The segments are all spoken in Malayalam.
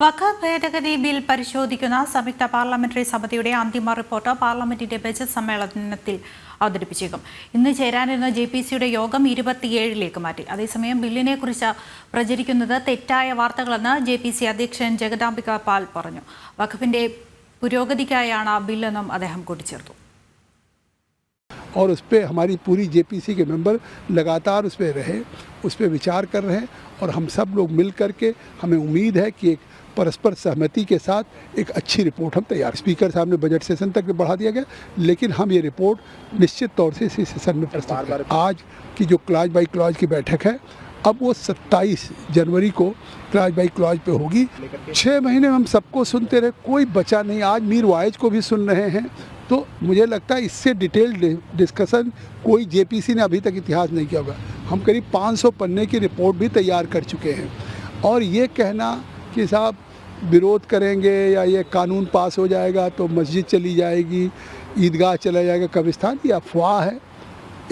വഖ ഭേദഗതി ബിൽ പരിശോധിക്കുന്ന സംയുക്ത പാർലമെന്ററി സമിതിയുടെ അന്തിമ റിപ്പോർട്ട് പാർലമെന്റിന്റെ ബജറ്റ് സമ്മേളനത്തിൽ അവതരിപ്പിച്ചേക്കും ഇന്ന് ചേരാനിരുന്ന ജെ പി സിയുടെ യോഗം ഇരുപത്തിയേഴിലേക്ക് മാറ്റി അതേസമയം ബില്ലിനെ കുറിച്ച് പ്രചരിക്കുന്നത് തെറ്റായ വാർത്തകളെന്ന് ജെ പി സി അധ്യക്ഷൻ ജഗദാംബിക പാൽ പറഞ്ഞു വഖഫിന്റെ പുരോഗതിക്കായാണ് ബില്ലെന്നും അദ്ദേഹം കൂട്ടിച്ചേർത്തു और उस पर हमारी पूरी जेपीसी के मेंबर लगातार उस पर रहे उस पर विचार कर रहे हैं और हम सब लोग मिल कर के हमें उम्मीद है कि एक परस्पर सहमति के साथ एक अच्छी रिपोर्ट हम तैयार स्पीकर साहब ने बजट सेशन तक बढ़ा दिया गया लेकिन हम ये रिपोर्ट निश्चित तौर से इसी सेशन में प्रस्तुत करें आज की जो क्लाज बाई क्लाज की बैठक है अब वो 27 जनवरी को क्लाज बाई क्लाज पे होगी। छः महीने हम सबको सुनते रहे कोई बचा नहीं। आज मीर वाइज को भी सुन रहे हैं। तो मुझे लगता है इससे डिटेल डिस्कशन कोई जेपीसी ने अभी तक इतिहास नहीं किया होगा। हम करीब 500 पन्ने की रिपोर्ट भी तैयार कर चुके हैं। और ये कहना कि साहब विरोध करेंगे या ये कानून पास हो जाएगा तो मस्जिद चली जाएगी ईदगाह चला जाएगा कब्रिस्तान ये अफवाह है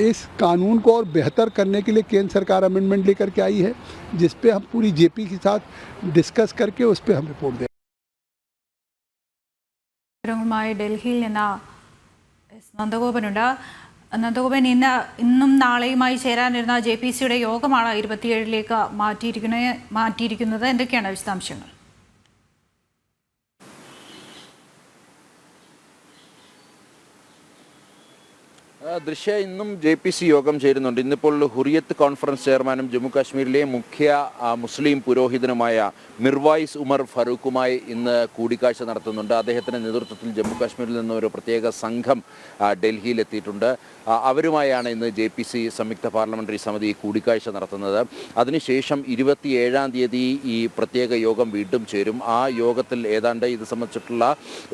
इस कानून को और बेहतर करने के लिए केंद्र सरकार अमेंडमेंट लेकर के आई है जिस पे हम पूरी जेपी के साथ डिस्कस करके उस पर हम रिपोर्ट दें വിവരങ്ങളുമായി ഡൽഹിയിൽ നിന്ന് എസ് നന്ദഗോപനുണ്ട് നന്ദഗോപൻ ഇന്ന് ഇന്നും നാളെയുമായി ചേരാനിരുന്ന ജെ പി സിയുടെ യോഗമാണ് ഇരുപത്തിയേഴിലേക്ക് മാറ്റിയിരിക്കുന്ന മാറ്റിയിരിക്കുന്നത്. എന്തൊക്കെയാണ് വിശദാംശങ്ങൾ ആ, ദൃശ്യ ഇന്നും ജെ പി സി യോഗം ചേരുന്നുണ്ട്. ഇന്നിപ്പോൾ ഹുറിയത്ത് കോൺഫറൻസ് ചെയർമാനും ജമ്മു കാശ്മീരിലെ മുഖ്യ മുസ്ലിം പുരോഹിതനുമായ മിർവായിസ് ഉമർ ഫറൂഖുമായി ഇന്ന് കൂടിക്കാഴ്ച നടത്തുന്നുണ്ട്. അദ്ദേഹത്തിന്റെ നേതൃത്വത്തിൽ ജമ്മു കാശ്മീരിൽ നിന്ന് ഒരു പ്രത്യേക സംഘം ഡൽഹിയിലെത്തിയിട്ടുണ്ട് അവരുമായാണ് ഇന്ന് ജെ പി സി സംയുക്ത പാർലമെന്ററി സമിതി കൂടിക്കാഴ്ച നടത്തുന്നത്. അതിനുശേഷം ഇരുപത്തിയേഴാം തീയതി ഈ പ്രത്യേക യോഗം വീണ്ടും ചേരും. ആ യോഗത്തിൽ ഏതാണ്ട് ഇത് സംബന്ധിച്ചിട്ടുള്ള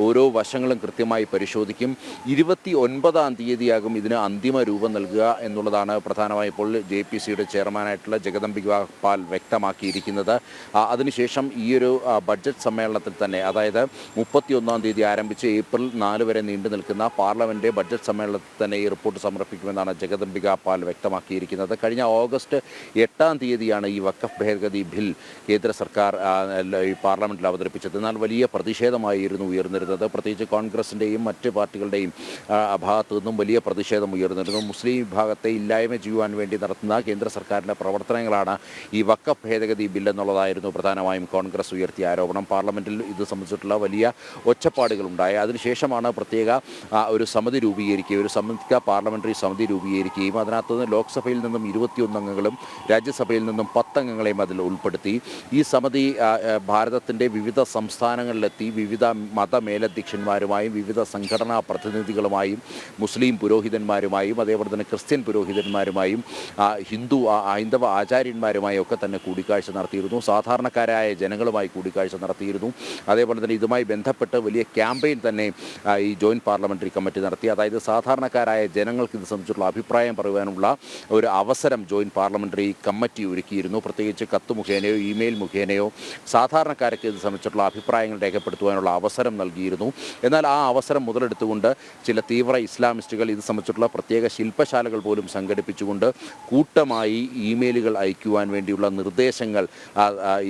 ഓരോ വശങ്ങളും കൃത്യമായി പരിശോധിക്കും. ഇരുപത്തി ഒൻപതാം തീയതിയാകും ഇതിന് അന്തിമ രൂപം നൽകുക എന്നുള്ളതാണ് പ്രധാനമായി ഇപ്പോൾ ജെ പി സിയുടെ ചെയർമാനായിട്ടുള്ള ജഗദംബിക പാൽ വ്യക്തമാക്കിയിരിക്കുന്നത്. അതിനുശേഷം ഈ ഒരു ബഡ്ജറ്റ് സമ്മേളനത്തിൽ തന്നെ അതായത് മുപ്പത്തിയൊന്നാം തീയതി ആരംഭിച്ച് ഏപ്രിൽ നാല് വരെ നീണ്ടു നിൽക്കുന്ന പാർലമെന്റ് ബഡ്ജറ്റ് സമ്മേളനത്തിൽ തന്നെ ഈ റിപ്പോർട്ട് സമർപ്പിക്കുമെന്നാണ് ജഗദംബിക പാൽ വ്യക്തമാക്കിയിരിക്കുന്നത്. കഴിഞ്ഞ ഓഗസ്റ്റ് എട്ടാം തീയതിയാണ് ഈ വക്കഫ് ഭേദഗതി ബിൽ കേന്ദ്ര സർക്കാർ ഈ പാർലമെന്റിൽ അവതരിപ്പിച്ചത്. എന്നാൽ വലിയ പ്രതിഷേധമായിരുന്നു ഉയർന്നിരുന്നത്. പ്രത്യേകിച്ച് കോൺഗ്രസിന്റെയും മറ്റ് പാർട്ടികളുടെയും ഭാഗത്തു നിന്നും വലിയ പ്രതിഷേധം ഉയർന്നിരുന്നു. മുസ്ലിം വിഭാഗത്തെ ഇല്ലായ്മ ചെയ്യുവാൻ വേണ്ടി നടത്തുന്ന കേന്ദ്ര സർക്കാരിന്റെ പ്രവർത്തനങ്ങളാണ് ഈ വക്ക ഭേദഗതി ബില്ലെന്നുള്ളതായിരുന്നു പ്രധാനമായും കോൺഗ്രസ് ഉയർത്തിയ ആരോപണം. പാർലമെന്റിൽ ഇത് സംബന്ധിച്ചിട്ടുള്ള വലിയ ഒച്ചപ്പാടുകൾ ഒച്ചപ്പാടുകളുണ്ടായി. അതിനുശേഷമാണ് പ്രത്യേക ഒരു സമിതി രൂപീകരിക്കുകയും ഒരു സംയുക്ത പാർലമെന്ററി സമിതി രൂപീകരിക്കുകയും അതിനകത്ത് നിന്ന് ലോക്സഭയിൽ നിന്നും ഇരുപത്തിയൊന്ന് അംഗങ്ങളും രാജ്യസഭയിൽ നിന്നും പത്തംഗങ്ങളെയും അതിൽ ഉൾപ്പെടുത്തി. ഈ സമിതി ഭാരതത്തിന്റെ വിവിധ സംസ്ഥാനങ്ങളിലെത്തി വിവിധ മതമേലധ്യക്ഷന്മാരുമായും വിവിധ സംഘടനാ പ്രതിനിധികളുമായും മുസ്ലിം പുരോഹിതന്മാരുമായും അതേപോലെ തന്നെ ക്രിസ്ത്യൻ പുരോഹിതന്മാരുമായും ഹിന്ദു ഹൈന്ദവ ആചാര്യന്മാരുമായും ഒക്കെ തന്നെ കൂടിക്കാഴ്ച നടത്തിയിരുന്നു. സാധാരണക്കാരായ ജനങ്ങളുമായി കൂടിക്കാഴ്ച നടത്തിയിരുന്നു. അതേപോലെ തന്നെ ഇതുമായി ബന്ധപ്പെട്ട് വലിയ ക്യാമ്പയിൻ തന്നെ ഈ ജോയിന്റ് പാർലമെന്ററി കമ്മിറ്റി നടത്തി. അതായത് സാധാരണക്കാരായ ജനങ്ങൾക്ക് ഇത് സംബന്ധിച്ചുള്ള അഭിപ്രായം പറയുവാനുള്ള ഒരു അവസരം ജോയിന്റ് പാർലമെന്ററി കമ്മിറ്റി ഒരുക്കിയിരുന്നു. പ്രത്യേകിച്ച് കത്ത് മുഖേനയോ ഇമെയിൽ മുഖേനയോ സാധാരണക്കാർക്ക് ഇത് സംബന്ധിച്ചിട്ടുള്ള അഭിപ്രായങ്ങൾ രേഖപ്പെടുത്തുവാനുള്ള അവസരം നൽകിയിരുന്നു. എന്നാൽ ആ അവസരം മുതലെടുത്തുകൊണ്ട് ചില തീവ്ര ഇസ്ലാമിസ്റ്റുകൾ ഇത് സംബന്ധിച്ചിട്ടുള്ള പ്രത്യേക ശില്പശാലകൾ പോലും സംഘടിപ്പിച്ചുകൊണ്ട് കൂട്ടമായി ഇമെയിലുകൾ അയക്കുവാൻ വേണ്ടിയുള്ള നിർദ്ദേശങ്ങൾ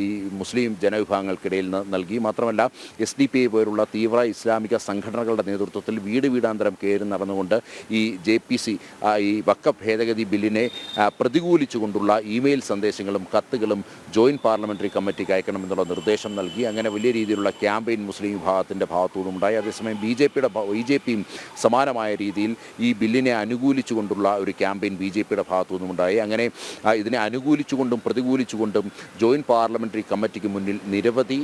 ഈ മുസ്ലിം ജനവിഭാഗങ്ങൾക്കിടയിൽ നൽകി. മാത്രമല്ല എസ് ഡി പി ഐ പോലുള്ള തീവ്ര ഇസ്ലാമിക സംഘടനകളുടെ നേതൃത്വത്തിൽ വീട് വീടാന്തരം കയറി നടന്നുകൊണ്ട് ഈ ജെ പി സി ഈ വക്ക ഭേദഗതി ബില്ലിനെ പ്രതികൂലിച്ചുകൊണ്ടുള്ള ഇമെയിൽ സന്ദേശങ്ങളും കത്തുകളും ജോയിന്റ് പാർലമെന്ററി കമ്മിറ്റിക്ക് അയക്കണമെന്നുള്ള നിർദ്ദേശം നൽകി. അങ്ങനെ വലിയ രീതിയിലുള്ള ക്യാമ്പയിൻ മുസ്ലിം വിഭാഗത്തിന്റെ ഭാഗത്തുനിന്നുണ്ടായി അതേസമയം ബി ജെ പിയുടെ ബി ജെ പിയും സമാനമായ രീതിയിൽ ഈ ബില്ലിനെ അനുകൂലിച്ചുകൊണ്ടുള്ള ഒരു ക്യാമ്പയിൻ ബി ജെ പിയുടെ ഭാഗത്തു നിന്നുമുണ്ടായി അങ്ങനെ ഇതിനെ അനുകൂലിച്ചുകൊണ്ടും പ്രതികൂലിച്ചുകൊണ്ടും ജോയിന്റ് പാർലമെന്ററി കമ്മിറ്റിക്ക് മുന്നിൽ നിരവധി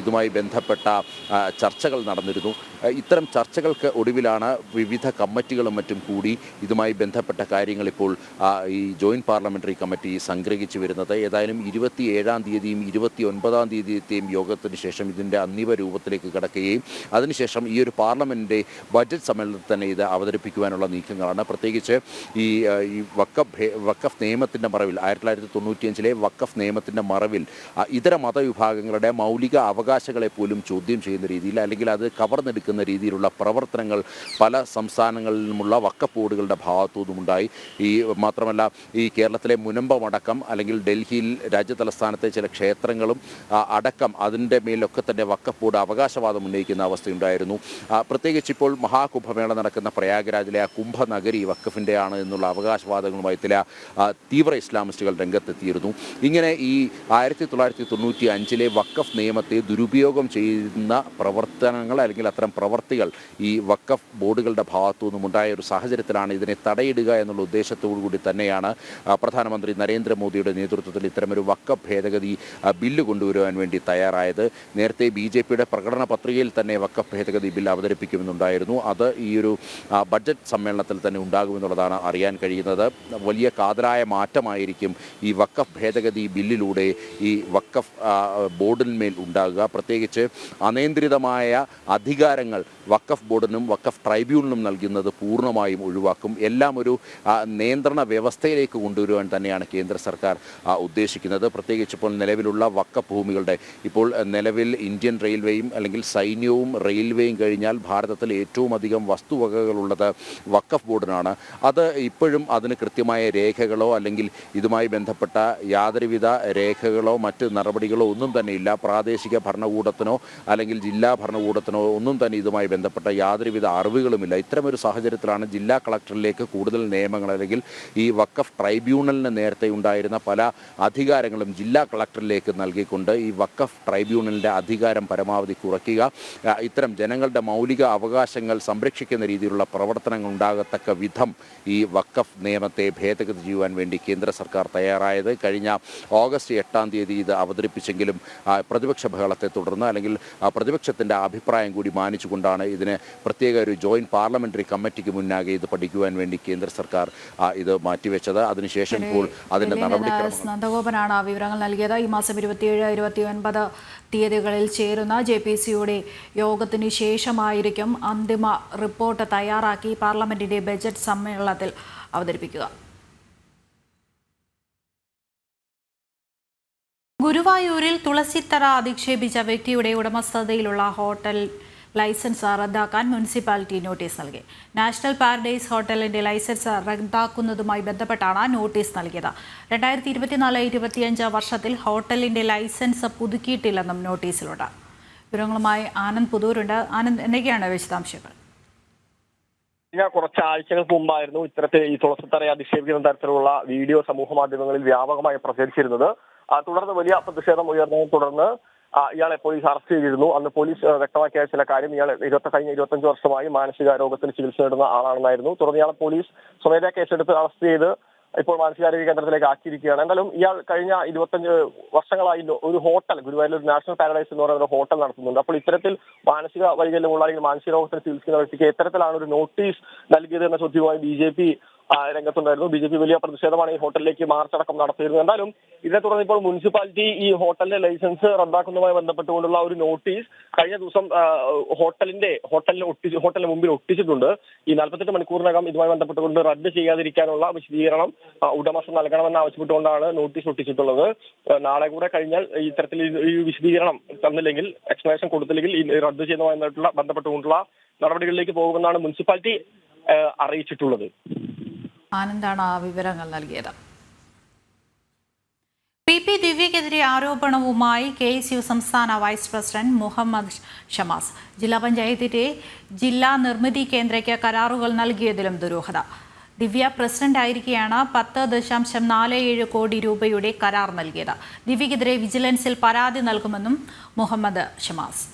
ഇതുമായി ബന്ധപ്പെട്ട ചർച്ചകൾ നടന്നിരുന്നു. ഇത്തരം ചർച്ചകൾക്ക് ഒടുവിലാണ് വിവിധ കമ്മിറ്റികളും മറ്റും കൂടി ഇതുമായി ബന്ധപ്പെട്ട കാര്യങ്ങൾ ഇപ്പോൾ ഈ ജോയിന്റ് പാർലമെന്ററി കമ്മിറ്റി സംഗ്രഹിച്ചു വരുന്നത്. ഏതായാലും ഇരുപത്തി ഏഴാം തീയതിയും ഇരുപത്തി ഒൻപതാം തീയതിയെത്തെയും യോഗത്തിന് ശേഷം ഇതിന്റെ അന്തിമ രൂപത്തിലേക്ക് കിടക്കുകയും അതിനുശേഷം ഈ ഒരു പാർലമെന്റിന്റെ ബജറ്റ് സമ്മേളനത്തിൽ തന്നെ ഇത് അവതരിപ്പിക്കുവാനുള്ള കൊണ്ടുവരാനുള്ള നീക്കങ്ങളാണ്. പ്രത്യേകിച്ച് ഈ ഈ വക്കഫ് വക്കഫ് നിയമത്തിന്റെ മറവിൽ ആയിരത്തി തൊള്ളായിരത്തി തൊണ്ണൂറ്റിയഞ്ചിലെ വക്കഫ് നിയമത്തിന്റെ മറവിൽ ഇതര മതവിഭാഗങ്ങളുടെ മൗലിക അവകാശങ്ങളെ പോലും ചോദ്യം ചെയ്യുന്ന രീതിയിൽ അല്ലെങ്കിൽ അത് കവർന്നെടുക്കുന്ന രീതിയിലുള്ള പ്രവർത്തനങ്ങൾ പല സംസ്ഥാനങ്ങളിൽ നിന്നുമുള്ള വക്കഫ് ബോർഡുകളുടെ ഭാഗത്തുനിന്നും ഉണ്ടായി ഈ മാത്രമല്ല ഈ കേരളത്തിലെ മുനമ്പമടക്കം അല്ലെങ്കിൽ ഡൽഹിയിൽ രാജ്യതലസ്ഥാനത്തെ ചില ക്ഷേത്രങ്ങളും അടക്കം അതിന്റെ മേലൊക്കെ തന്നെ വക്കഫ് ബോർഡ് അവകാശവാദം ഉന്നയിക്കുന്ന അവസ്ഥയുണ്ടായിരുന്നു. പ്രത്യേകിച്ച് ഇപ്പോൾ മഹാകുംഭമേള നടക്കുന്ന പ്രയാഗ്രാജിലെ ആ കുംഭനഗരി വക്കഫിന്റെ ആണ് എന്നുള്ള അവകാശവാദങ്ങളുമായി ചില തീവ്ര ഇസ്ലാമിസ്റ്റുകൾ രംഗത്തെത്തിയിരുന്നു. ഇങ്ങനെ ഈ ആയിരത്തി തൊള്ളായിരത്തി തൊണ്ണൂറ്റി അഞ്ചിലെ വക്കഫ് നിയമത്തെ ദുരുപയോഗം ചെയ്യുന്ന പ്രവർത്തനങ്ങൾ അല്ലെങ്കിൽ അത്തരം പ്രവർത്തികൾ ഈ വക്കഫ് ബോർഡുകളുടെ ഭാഗത്തു നിന്നും ഉണ്ടായ ഒരു സാഹചര്യത്തിലാണ് ഇതിനെ തടയിടുക എന്നുള്ള ഉദ്ദേശത്തോടു കൂടി തന്നെയാണ് പ്രധാനമന്ത്രി നരേന്ദ്രമോദിയുടെ നേതൃത്വത്തിൽ ഇത്തരമൊരു വക്കഫ് ഭേദഗതി ബില്ല് കൊണ്ടുവരുവാൻ വേണ്ടി തയ്യാറായത്. നേരത്തെ ബി ജെ പിയുടെ പ്രകടന പത്രികയിൽ തന്നെ വക്കഫ് ഭേദഗതി ബില്ല് അവതരിപ്പിക്കുമെന്നുണ്ടായിരുന്നു. അത് ഈ ഒരു ബഡ്ജറ്റ് സമ്മേളനത്തിൽ തന്നെ ഉണ്ടാകുമെന്നുള്ളതാണ് അറിയാൻ കഴിയുന്നത്. വലിയ കാതലായ മാറ്റമായിരിക്കും ഈ വക്കഫ് ഭേദഗതി ബില്ലിലൂടെ ഈ വക്കഫ് ബോർഡിന്മേൽ ഉണ്ടാകുക. പ്രത്യേകിച്ച് അനിയന്ത്രിതമായ അധികാരങ്ങൾ വക്കഫ് ബോർഡിനും വക്കഫ് ട്രൈബ്യൂണലിനും നൽകുന്നത് പൂർണമായും ഒഴിവാക്കും. എല്ലാം ഒരു നിയന്ത്രണ വ്യവസ്ഥയിലേക്ക് കൊണ്ടുവരുവാൻ തന്നെയാണ് കേന്ദ്ര സർക്കാർ ഉദ്ദേശിക്കുന്നത്. പ്രത്യേകിച്ച് ഇപ്പോൾ നിലവിലുള്ള വക്കഫ് ഭൂമികളുടെ ഇപ്പോൾ നിലവിൽ ഇന്ത്യൻ റെയിൽവേയും അല്ലെങ്കിൽ സൈന്യവും റെയിൽവേയും കഴിഞ്ഞാൽ ഭാരതത്തിൽ ഏറ്റവും അധികം വസ്തുവകകളുള്ളത് വക്കഫ് ബോർഡിനാണ്. അത് ഇപ്പോഴും അതിന് കൃത്യമായ രേഖകളോ അല്ലെങ്കിൽ ഇതുമായി ബന്ധപ്പെട്ട യാതൊരുവിധ രേഖകളോ മറ്റ് നടപടികളോ ഒന്നും തന്നെ ഇല്ല. പ്രാദേശിക ഭരണകൂടത്തിനോ അല്ലെങ്കിൽ ജില്ലാ ഭരണകൂടത്തിനോ ഒന്നും തന്നെ ഇതുമായി ബന്ധപ്പെട്ട യാതൊരുവിധ അറിവുകളുമില്ല. ഇത്തരമൊരു സാഹചര്യത്തിലാണ് ജില്ലാ കളക്ടറിലേക്ക് കൂടുതൽ നിയമങ്ങൾ അല്ലെങ്കിൽ ഈ വക്കഫ് ട്രൈബ്യൂണലിന് നേരത്തെ ഉണ്ടായിരുന്ന പല അധികാരങ്ങളും ജില്ലാ കളക്ടറിലേക്ക് നൽകിക്കൊണ്ട് ഈ വക്കഫ് ട്രൈബ്യൂണലിന്റെ അധികാരം പരമാവധി കുറയ്ക്കുക. ഇത്തരം ജനങ്ങളുടെ മൗലിക അവകാശങ്ങൾ സംരക്ഷിക്കുന്ന രീതിയിലുള്ള പ്രവർത്തനങ്ങൾ ഉണ്ടാകത്തക്ക വിധം ഈ വക്കഫ് നിയമത്തെ ഭേദഗതി ചെയ്യുവാൻ വേണ്ടി കേന്ദ്ര സർക്കാർ തയ്യാറായത്. കഴിഞ്ഞ ഓഗസ്റ്റ് എട്ടാം തീയതി ഇത് അവതരിപ്പിച്ചെങ്കിലും പ്രതിപക്ഷ ബഹളത്തെ തുടർന്ന് അല്ലെങ്കിൽ പ്രതിപക്ഷത്തിന്റെ അഭിപ്രായം കൂടി മാനിച്ചുകൊണ്ടാണ് ഇതിന് പ്രത്യേക ഒരു ജോയിന്റ് പാർലമെന്ററി കമ്മിറ്റിക്ക് മുന്നാകെ ഇത് പഠിക്കുവാൻ വേണ്ടി കേന്ദ്ര സർക്കാർ ഇത് മാറ്റിവെച്ചത്. അതിനുശേഷം ഇപ്പോൾ അതിന്റെ നടപടി നന്ദഗോപനാണ് ആ വിവരങ്ങൾ നൽകിയത്. ഈ മാസം ഇരുപത്തിയേഴ് ഇരുപത്തി ഒൻപത് തീയതികളിൽ ചേരുന്ന ജെ പി സിയുടെ യോഗത്തിന് ശേഷമായിരിക്കും അന്തിമ റിപ്പോർട്ട് തയ്യാറാക്കി. പാർലമെന്റിന്റെ ബജറ്റ് സമ്മേളനത്തിൽ അവതരിപ്പിക്കുക. ഗുരുവായൂരിൽ തുളസിത്തറ അധിക്ഷേപിച്ച വ്യക്തിയുടെ ഉടമസ്ഥതയിലുള്ള ഹോട്ടൽ ലൈസൻസ് റദ്ദാക്കാൻ മുനിസിപ്പാലിറ്റി നോട്ടീസ് നൽകി. നാഷണൽ പാരഡൈസ് ഹോട്ടലിന്റെ ലൈസൻസ് റദ്ദാക്കുന്നതുമായി ബന്ധപ്പെട്ടാണ് നോട്ടീസ് നൽകിയത്. രണ്ടായിരത്തി ഇരുപത്തിനാല് ഇരുപത്തിയഞ്ച് വർഷത്തിൽ ഹോട്ടലിന്റെ ലൈസൻസ് പുതുക്കിയിട്ടില്ലെന്നും നോട്ടീസിലുണ്ട്. വിവരങ്ങളുമായി ആനന്ദ് പുതൂരുണ്ട്. ആനന്ദ് എന്തൊക്കെയാണ് വിശദാംശങ്ങൾ? കഴിഞ്ഞ കുറച്ച് ആഴ്ചകൾക്ക് മുമ്പായിരുന്നു ഇത്തരത്തിൽ ഈ തുളസിത്തറയെ അധിക്ഷേപിക്കുന്ന തരത്തിലുള്ള വീഡിയോ സമൂഹ മാധ്യമങ്ങളിൽ വ്യാപകമായി പ്രചരിച്ചിരുന്നത്. തുടർന്ന് വലിയ പ്രതിഷേധം ഉയർന്നതിനെ തുടർന്ന് ഇയാളെ പോലീസ് അറസ്റ്റ് ചെയ്തിരുന്നു. അന്ന് പോലീസ് വ്യക്തമാക്കിയ ചില കാര്യം ഇയാൾ ഇരുപത്തി കഴിഞ്ഞ ഇരുപത്തഞ്ച് വർഷമായി മാനസിക രോഗത്തിന് ചികിത്സ നേടുന്ന ആളാണെന്നായിരുന്നു. തുടർന്ന് ഇയാളെ പോലീസ് സ്വമേധയാ കേസെടുത്ത് അറസ്റ്റ് ചെയ്ത് ഇപ്പോൾ മാനസികാരോഗ്യ കേന്ദ്രത്തിലേക്ക് ആക്കിയിരിക്കുകയാണ്. എന്തായാലും ഇയാൾ കഴിഞ്ഞ ഇരുപത്തഞ്ച് വർഷങ്ങളായി ഒരു ഹോട്ടൽ ഗുരുവായൂരിൽ ഒരു നാഷണൽ പാരഡൈസ് എന്ന് പറയുന്ന ഒരു ഹോട്ടൽ നടത്തുന്നുണ്ട്. അപ്പോൾ ഇത്തരത്തിൽ മാനസിക വൈകല്യമുള്ള അല്ലെങ്കിൽ മാനസിക രോഗത്തിന് ചികിത്സിക്കുന്ന വ്യക്തിക്ക് എത്തരത്തിലാണ് ഒരു നോട്ടീസ് നൽകിയത് എന്ന ചോദ്യവുമായി ബി ജെ പി രംഗത്തുണ്ടായിരുന്നു. ബി ജെ പി വലിയ പ്രതിഷേധമാണ് ഈ ഹോട്ടലിലേക്ക് മാർച്ച് അടക്കം നടത്തിയിരുന്നത്. എന്തായാലും ഇതിനെ തുടർന്ന് ഇപ്പോൾ മുനിസിപ്പാലിറ്റി ഈ ഹോട്ടലിന്റെ ലൈസൻസ് റദ്ദാക്കുന്നതുമായി ബന്ധപ്പെട്ടുകൊണ്ടുള്ള ഒരു നോട്ടീസ് കഴിഞ്ഞ ദിവസം ഹോട്ടലിന്റെ ഹോട്ടലിന് ഒട്ടിച്ച് ഹോട്ടലിന് മുമ്പിൽ ഒട്ടിച്ചിട്ടുണ്ട്. ഈ നാൽപ്പത്തെട്ട് മണിക്കൂറിനകം ഇതുമായി ബന്ധപ്പെട്ടുകൊണ്ട് റദ്ദ് ചെയ്യാതിരിക്കാനുള്ള വിശദീകരണം ഉടമസ്ഥ നൽകണമെന്ന് ആവശ്യപ്പെട്ടുകൊണ്ടാണ് നോട്ടീസ് ഒട്ടിച്ചിട്ടുള്ളത്. നാളെ കൂടെ കഴിഞ്ഞാൽ ഇത്തരത്തിൽ ഈ- ഈ വിശദീകരണം തന്നില്ലെങ്കിൽ എക്സ്പ്ലനേഷൻ കൊടുത്തില്ലെങ്കിൽ ഈ റദ്ദ് ചെയ്യുന്നതുമായിട്ടുള്ള ബന്ധപ്പെട്ടുകൊണ്ടുള്ള നടപടികളിലേക്ക് പോകുമെന്നാണ് മുനിസിപ്പാലിറ്റി അറിയിച്ചിട്ടുള്ളത്. ആനന്ദാണ് ആ വിവരങ്ങൾ നൽകിയത്. പി പി ദിവ്യക്കെതിരെ ആരോപണവുമായി കെ എസ് യു സംസ്ഥാന വൈസ് പ്രസിഡന്റ് മുഹമ്മദ് ഷമാസ് ജില്ലാ പഞ്ചായത്തിന്റെ ജില്ലാ നിർമ്മിതി കേന്ദ്രയ്ക്ക് കരാറുകൾ നൽകിയതിലും ദുരൂഹത. ദിവ്യ പ്രസിഡന്റ് ആയിരിക്കെയാണ് പത്ത് ദശാംശം നാല് ഏഴ് കോടി രൂപയുടെ കരാർ നൽകിയത്. ദിവ്യക്കെതിരെ വിജിലൻസിൽ പരാതി നൽകുമെന്നും മുഹമ്മദ് ഷമാസ്.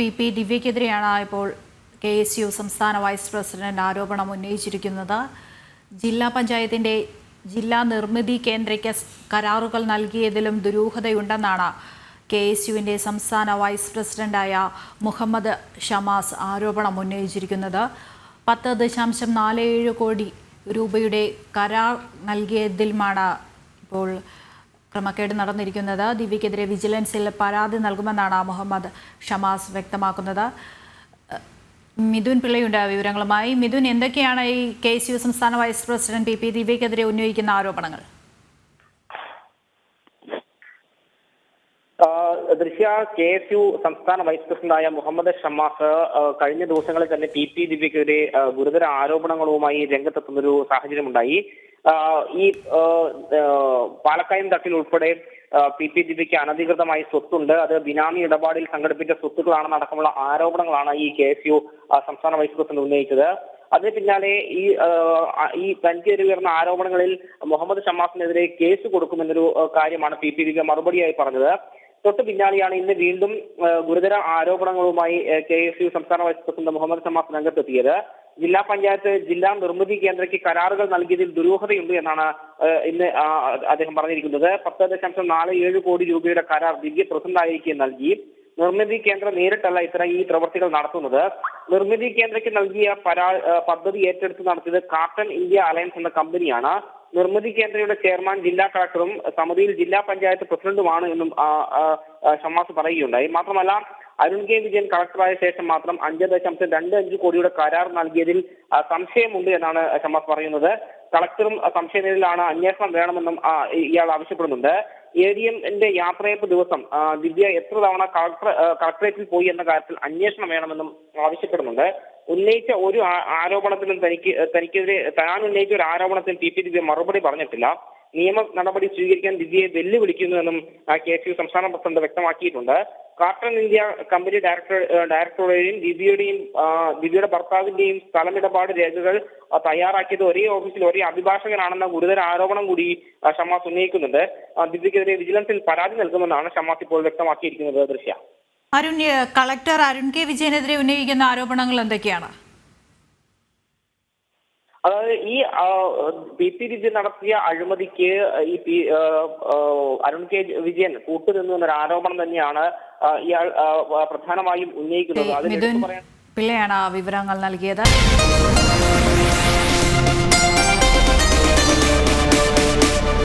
പി പി ദിവ്യക്കെതിരെയാണ് ഇപ്പോൾ കെ എസ് യു സംസ്ഥാന വൈസ് പ്രസിഡന്റ് ആരോപണം ഉന്നയിച്ചിരിക്കുന്നത്. ജില്ലാ പഞ്ചായത്തിന്റെ ജില്ലാ നിർമ്മിതി കേന്ദ്രയ്ക്ക് കരാറുകൾ നൽകിയതിലും ദുരൂഹതയുണ്ടെന്നാണ് കെ എസ് യുവിന്റെ സംസ്ഥാന വൈസ് പ്രസിഡന്റായ മുഹമ്മദ് ഷമാസ് ആരോപണം ഉന്നയിച്ചിരിക്കുന്നത്. പത്ത് ദശാംശം നാല് ഏഴ് കോടി രൂപയുടെ കരാർ നൽകിയതിലുമാണ് ഇപ്പോൾ ക്രമക്കേട് നടന്നിരിക്കുന്നത്. ദിവ്യക്കെതിരെ വിജിലൻസിൽ പരാതി നൽകുമെന്നാണ് മുഹമ്മദ് ഷമാസ് വ്യക്തമാക്കുന്നത്. മിഥുൻ പിള്ളയുണ്ട് വിവരങ്ങളുമായി. മിഥുൻ എന്തൊക്കെയാണ് ഈ കെ എസ് യു സംസ്ഥാന വൈസ് പ്രസിഡന്റ് പി പി ദിവ്യക്കെതിരെ ഉന്നയിക്കുന്ന ആരോപണങ്ങൾ? ദൃശ്യ കെ എസ് യു സംസ്ഥാന വൈസ് പ്രസിഡന്റായ മുഹമ്മദ് ഷമ്മാസ് കഴിഞ്ഞ ദിവസങ്ങളിൽ തന്നെ പി പി ദിവ്യക്കെതിരെ ഗുരുതര ആരോപണങ്ങളുമായി രംഗത്തെത്തുന്നൊരു സാഹചര്യമുണ്ടായി. ഈ പാലക്കയം തട്ടിൽ ഉൾപ്പെടെ പി പി പി പിക്ക് അനധികൃതമായി സ്വത്തുണ്ട്. അത് ബിനാമി ഇടപാടിൽ സംഘടിപ്പിച്ച സ്വത്തുക്കളാണെന്ന് അടക്കമുള്ള ആരോപണങ്ങളാണ് ഈ കെ എസ് യു സംസ്ഥാന വൈസ് പ്രസിഡന്റ് ഉന്നയിച്ചത്. അതിന് പിന്നാലെ ഈ ഈ തനിക്കെതിരെ ഉയർന്ന ആരോപണങ്ങളിൽ മുഹമ്മദ് ഷമാസിനെതിരെ കേസ് കൊടുക്കുമെന്നൊരു കാര്യമാണ് പി പി ദിവ്യ മറുപടിയായി പറഞ്ഞത്. തൊട്ട് പിന്നാലെയാണ് ഇന്ന് വീണ്ടും ഗുരുതര ആരോപണങ്ങളുമായി കെ എസ് യു സംസ്ഥാന വൈസ് പ്രസിഡന്റ് മുഹമ്മദ് ഷമാസ് രംഗത്തെത്തിയത്. ജില്ലാ പഞ്ചായത്ത് ജില്ലാ നിർമ്മിതി കേന്ദ്രയ്ക്ക് കരാറുകൾ നൽകിയതിൽ ദുരൂഹതയുണ്ട് എന്നാണ് ഇന്ന് അദ്ദേഹം പറഞ്ഞിരിക്കുന്നത്. പത്ത് ദശാംശം നാല് ഏഴ് കോടി രൂപയുടെ കരാർ ദിവ്യ പ്രസിഡന്റായിരിക്കെ നൽകി. നിർമ്മിതി കേന്ദ്രം നേരിട്ടല്ല ഇത്തരം ഈ പ്രവൃത്തികൾ നടത്തുന്നത്. നിർമ്മിതി കേന്ദ്രയ്ക്ക് നൽകിയ പരാ പദ്ധതി ഏറ്റെടുത്ത് നടത്തിയത് കാർട്ടൺ ഇന്ത്യ അലയൻസ് എന്ന കമ്പനിയാണ്. നിർമ്മിതി കേന്ദ്രയുടെ ചെയർമാൻ ജില്ലാ കളക്ടറും സമിതിയിൽ ജില്ലാ പഞ്ചായത്ത് പ്രസിഡന്റുമാണ് എന്നും ഷമാസ് പറയുകയുണ്ടായി. മാത്രമല്ല അരുൺ കെ വിജയൻ കളക്ടറായ ശേഷം മാത്രം അഞ്ച് ദശാംശം രണ്ട് അഞ്ച് കോടിയുടെ കരാർ നൽകിയതിൽ സംശയമുണ്ട് എന്നാണ് ഷമാസ് പറയുന്നത്. കളക്ടറും സംശയനിലാണ് അന്വേഷണം വേണമെന്നും ഇയാൾ ആവശ്യപ്പെടുന്നുണ്ട്. എ ഡി എമ്മിന്റെ യാത്രയപ്പ് ദിവസം ദിവ്യ എത്ര തവണ കളക്ടർ കളക്ടറേറ്റിൽ പോയി എന്ന കാര്യത്തിൽ അന്വേഷണം വേണമെന്നും ആവശ്യപ്പെടുന്നുണ്ട്. ഉന്നയിച്ച ഒരു ആരോപണത്തിലും തനിക്ക് തനിക്കെതിരെ താൻ ഉന്നയിച്ച ഒരു ആരോപണത്തിൽ പി പി ദിവ്യ മറുപടി പറഞ്ഞിട്ടില്ല. നിയമ നടപടി സ്വീകരിക്കാൻ ദിവ്യയെ വെല്ലുവിളിക്കുന്നുവെന്നും കെ എസ് യു സംസ്ഥാന പ്രസിഡന്റ് വ്യക്തമാക്കിയിട്ടുണ്ട്. കാർട്ടൺ ഇന്ത്യ കമ്പനി ഡയറക്ടർ ഡയറക്ടറുടെയും ദിവ്യയുടെയും ദിവ്യയുടെ ഭർത്താവിന്റെയും സ്ഥലമിടപാട് രേഖകൾ തയ്യാറാക്കിയത് ഒരേ ഓഫീസിൽ ഒരേ അഭിഭാഷകനാണെന്ന ഗുരുതര ആരോപണം കൂടി ഷമാസ് ഉന്നയിക്കുന്നുണ്ട്. ദിവ്യക്കെതിരെ വിജിലൻസിൽ പരാതി നൽകുമെന്നാണ് ഷമാസ് ഇപ്പോൾ വ്യക്തമാക്കിയിരിക്കുന്നത് ദൃശ്യ. അരുൺ കളക്ടർ അരുൺ കെ വിജയനെതിരെ ഉന്നയിക്കുന്ന ആരോപണങ്ങൾ എന്തൊക്കെയാണ്? അതായത് ഈ പി പി വിജയൻ നടത്തിയ അഴിമതിക്ക് ഈ പി അരുൺ കെ വിജയൻ കൂട്ടുനിന്നു എന്നൊരു ആരോപണം തന്നെയാണ് ഇയാൾ പ്രധാനമായും ഉന്നയിക്കുന്നത്. അതിന് പറയാൻ പിള്ളയാണ് വിവരങ്ങൾ നൽകിയത്.